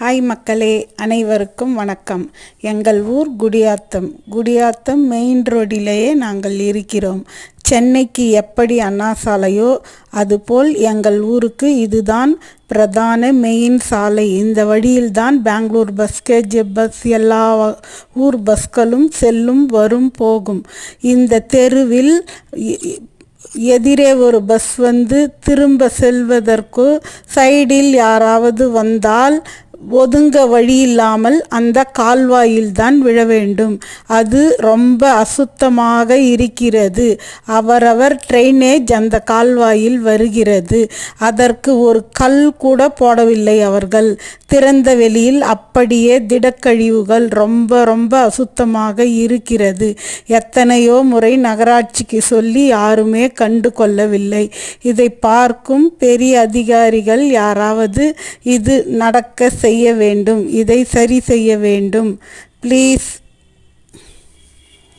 Hi மக்களே அனைவருக்கும் வணக்கம். எங்கள் ஊர் குடியாத்தம். குடியாத்தம் மெயின் ரோடிலேயே நாங்கள் இருக்கிறோம். சென்னைக்கு எப்படி அண்ணா சாலையோ அதுபோல் எங்கள் ஊருக்கு இதுதான் பிரதான மெயின் சாலை. இந்த வழியில்தான் பெங்களூர் பஸ் கேஜி பஸ் எல்லா ஊர் பஸ்களும் செல்லும் வரும் போகும். இந்த தெருவில் இ- எதிரே ஒரு பஸ் வந்து திரும்ப செல்வதற்கு சைடில் யாராவது வந்தால் ஒதுங்க வழி இல்லாமல் அந்த கால்வாயில்தான் விழ வேண்டும். அது ரொம்ப அசுத்தமாக இருக்கிறது. அவரவர் ட்ரைனேஜ் அந்த கால்வாயில் வருகிறது. அதற்கு ஒரு கல் கூட போடவில்லை அவர்கள். திறந்த வெளியில் அப்படியே திடக்கழிவுகள் ரொம்ப ரொம்ப அசுத்தமாக இருக்கிறது. எத்தனையோ முறை நகராட்சிக்கு சொல்லி யாருமே கண்டு கொள்ளவில்லை. இதை பார்க்கும் பெரிய அதிகாரிகள் யாராவது இது நடக்க செய்ய வேண்டும் இதை சரி செய்ய வேண்டும். ப்ளீஸ்